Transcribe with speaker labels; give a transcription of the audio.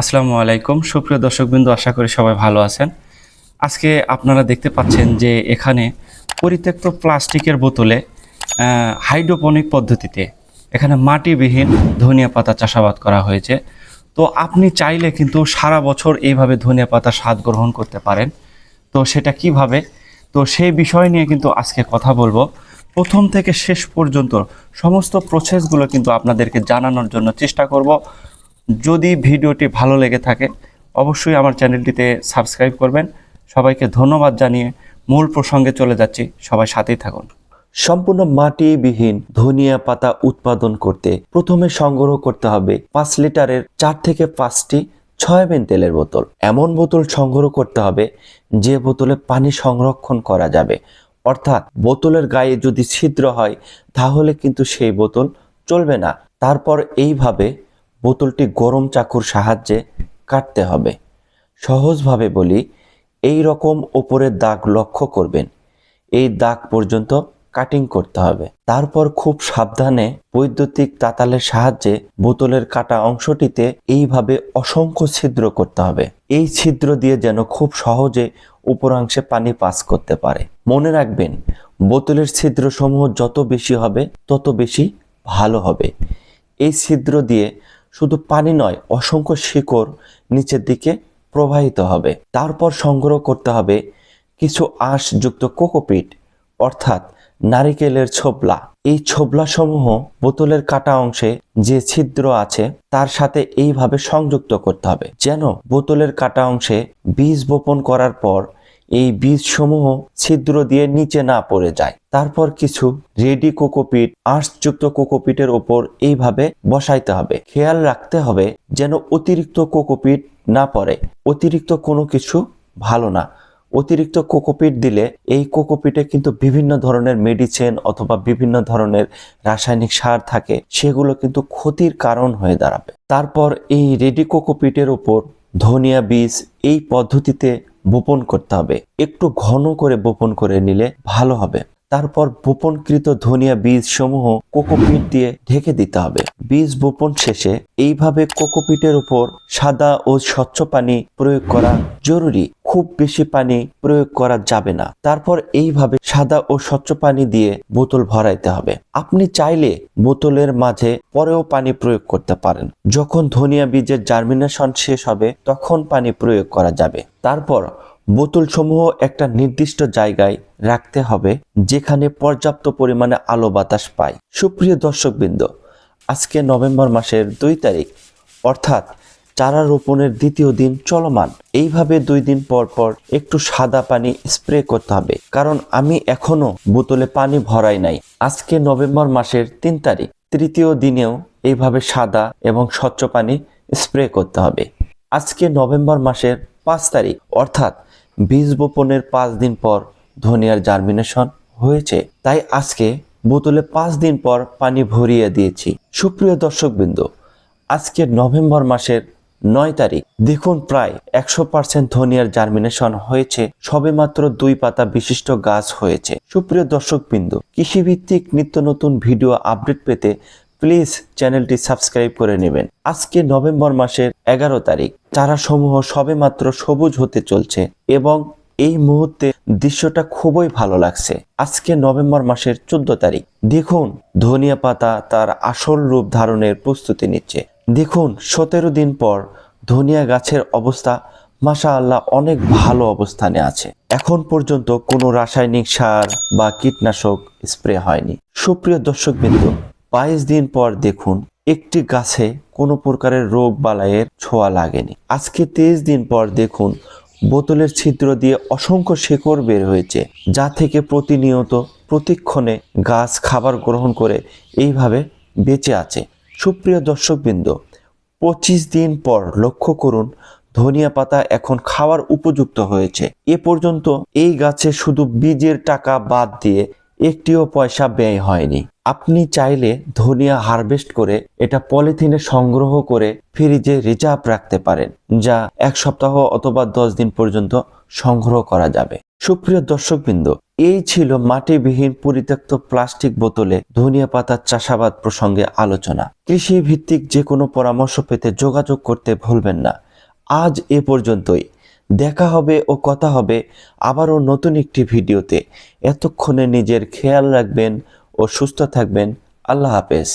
Speaker 1: আসসালামু আলাইকুম। সুপ্রিয় দর্শকবৃন্দ, আশা করি সবাই ভালো আছেন। আজকে আপনারা দেখতে পাচ্ছেন যে এখানে পরিত্যক্ত প্লাস্টিকের বোতলে হাইড্রোপনিক পদ্ধতিতে এখানে মাটিবিহীন ধনিয়া পাতা চাষাবাদ করা হয়েছে। তো আপনি চাইলে কিন্তু সারা বছর এইভাবে ধনিয়া পাতা স্বাদ গ্রহণ করতে পারেন। তো সেটা কীভাবে? তো সেই বিষয় নিয়ে কিন্তু আজকে কথা বলব। প্রথম থেকে শেষ পর্যন্ত সমস্ত প্রসেসগুলো কিন্তু আপনাদেরকে জানানোর জন্য চেষ্টা করব। যদি ভিডিওটি ভালো লেগে থাকে, অবশ্যই আমার চ্যানেলটিতে সাবস্ক্রাইব করবেন। সবাইকে ধন্যবাদ জানিয়ে মূল প্রসঙ্গে চলে যাচ্ছি। সবাই সাথেই থাকুন।
Speaker 2: সম্পূর্ণ মাটিবিহীন ধনিয়া পাতা উৎপাদন করতে প্রথমে সংগ্রহ করতে হবে পাঁচ লিটারের চার থেকে পাঁচটি সয়াবিন তেলের বোতল। এমন বোতল সংগ্রহ করতে হবে যে বোতলে পানি সংরক্ষণ করা যাবে। অর্থাৎ বোতলের গায়ে যদি ছিদ্র হয়, তাহলে কিন্তু সেই বোতল চলবে না। তারপর এইভাবে বোতলটি গরম চাকুর সাহায্যে কাটতে হবে। সহজভাবে বলি, এই রকম ওপরের দাগ লক্ষ্য করবেন। এই দাগ পর্যন্ত কাটিং করতে হবে। তারপর খুব সাবধানে বৈদ্যুতিক তাতালের সাহায্যে বোতলের কাটা অংশটিতে এইভাবে অসংখ্য ছিদ্র করতে হবে। এই ছিদ্র দিয়ে যেন খুব সহজে উপরাংশে পানি পাস করতে পারে। মনে রাখবেন, বোতলের ছিদ্রসমূহ যত বেশি হবে, তত বেশি ভালো হবে। এই ছিদ্র দিয়ে শুধু পানি নয়, অসংখ্য শিকড় নিচের দিকে প্রবাহিত হবে। তারপর সংগ্রহ করতে হবে কিছু আঁশযুক্ত কোকোপিট, অর্থাৎ নারিকেলের ছোবলা। এই ছোবলা সমূহ বোতলের কাটা অংশে যে ছিদ্র আছে, তার সাথে এইভাবে সংযুক্ত করতে হবে, যেন বোতলের কাটা অংশে বীজ বপন করার পর এই বীজসমূহ ছিদ্র দিয়ে নিচে না পড়ে যায়। তারপর কিছু রেডি কোকোপিট, আঁশযুক্ত কোকোপিটের ওপর এইভাবে বসাইতে হবে। খেয়াল রাখতে হবে যেন অতিরিক্ত কোকোপিট না পড়ে। অতিরিক্ত কোনো কিছু ভালো না। অতিরিক্ত কোকোপিট দিলে এই কোকোপিটে কিন্তু বিভিন্ন ধরনের মেডিসিন অথবা বিভিন্ন ধরনের রাসায়নিক সার থাকে, সেগুলো কিন্তু ক্ষতির কারণ হয়ে দাঁড়াবে। তারপর এই রেডি কোকোপিটের উপর ধনিয়া বীজ এই পদ্ধতিতে বপন করতে হবে। একটু ঘন করে বোপন করে নিলে ভালো হবে। তারপর বোপনকৃত ধনিয়া বীজ সমূহ কোকোপিট দিয়ে ঢেকে দিতে হবে। বীজ বোপন শেষে এইভাবে কোকোপিটের উপর সাদা ও স্বচ্ছ পানি প্রয়োগ করা জরুরি। খুব বেশি পানি প্রয়োগ করা যাবে না। তারপর এইভাবে সাদা ও স্বচ্ছ পানি দিয়ে বোতল ভরাইতে হবে। আপনি চাইলে বোতলের মাঝে পরেও পানি প্রয়োগ করতে পারেন। যখন ধনিয়া বীজের জার্মিনেশন শেষ হবে, তখন পানি প্রয়োগ করা যাবে। তারপর বোতলসমূহ একটা নির্দিষ্ট জায়গায় রাখতে হবে, যেখানে পর্যাপ্ত পরিমাণে আলো বাতাস পায়। সুপ্রিয় দর্শকবৃন্দ, আজকে নভেম্বর মাসের দুই তারিখ, অর্থাৎ চারা রোপণের দ্বিতীয় দিন চলমান। এইভাবে দুই দিন পর পর একটু সাদা পানি স্প্রে করতে হবে। কারণ আমি এখনও বোতলে পানি ভরাই নাই। আজকে নভেম্বর মাসের তিন তারিখ। তৃতীয় দিনেও এইভাবে সাদা এবং স্বচ্ছ পানি স্প্রে করতে হবে। আজকে নভেম্বর মাসের পাঁচ তারিখ। অর্থাৎ বীজ বপনের পাঁচ দিন পর ধনিয়ার জার্মিনেশন হয়েছে। তাই আজকে বোতলে পাঁচ দিন পর পানি ভরিয়ে দিয়েছি। সুপ্রিয় দর্শকবৃন্দ, আজকে নভেম্বর মাসের নয় তারিখ। দেখুন, প্রায় একশো পার্সেন্ট ধনিয়ার জার্মিনেশন হয়েছে সবেমাত্র দুই পাতা বিশিষ্ট গাছ হয়েছে। সুপ্রিয় দর্শকবৃন্দ, কৃষিভিত্তিক নিত্য নতুন ভিডিও আপডেট পেতে প্লিজ চ্যানেলটি সাবস্ক্রাইব করে নেবেন। আজকে নভেম্বর মাসের এগারো তারিখ। চারাসমূহ সবেমাত্র সবুজ হতে চলছে এবং এই মুহূর্তে দৃশ্যটা খুবই ভালো লাগছে। আজকে নভেম্বর মাসের চোদ্দ তারিখ। দেখুন, ধনিয়া পাতা তার আসল রূপ ধারণের প্রস্তুতি নিচ্ছে। দেখুন, সতেরো দিন পর ধনিয়া গাছের অবস্থা মাশা আল্লাহ অনেক ভালো অবস্থানে আছে। এখন পর্যন্ত কোনো রাসায়নিক সার বা কীটনাশক স্প্রে হয়নি। সুপ্রিয় দর্শকবৃন্দ, বাইশ দিন পর দেখুন, একটি গাছে কোনো প্রকারের রোগ বালাইয়ের ছোঁয়া লাগেনি। আজকে তেইশ দিন পর দেখুন, বোতলের ছিদ্র দিয়ে অসংখ্য শেকড় বের হয়েছে, যা থেকে প্রতিনিয়ত প্রতিক্ষণে গাছ খাবার গ্রহণ করে এইভাবে বেঁচে আছে। সুপ্রিয় দর্শকবৃন্দ পঁচিশ দিন পর লক্ষ্য করুন, ধনিয়া পাতা এখন খাওয়ার উপযুক্ত হয়েছে। এ পর্যন্ত এই গাছে শুধু বীজের টাকা বাদ দিয়ে একটিও পয়সা ব্যয় হয়নি। আপনি চাইলে ধনিয়া হারভেস্ট করে এটা পলিথিনে সংগ্রহ করে ফ্রিজে রিজার্ভ রাখতে পারেন, যা এক সপ্তাহ অথবা দশ দিন পর্যন্ত সংগ্রহ করা যাবে। সুপ্রিয় দর্শকবৃন্দ, এই ছিল মাটিবিহীন পরিত্যক্ত প্লাস্টিক বোতলে ধনিয়া পাতার চাষাবাদ প্রসঙ্গে আলোচনা। কৃষি ভিত্তিক যে কোনো পরামর্শ পেতে যোগাযোগ করতে ভুলবেন না। আজ এ পর্যন্তই। দেখা হবে ও কথা হবে আবারও নতুন একটি ভিডিওতে। এতক্ষণে নিজের খেয়াল রাখবেন ও সুস্থ থাকবেন। আল্লাহ হাফেজ।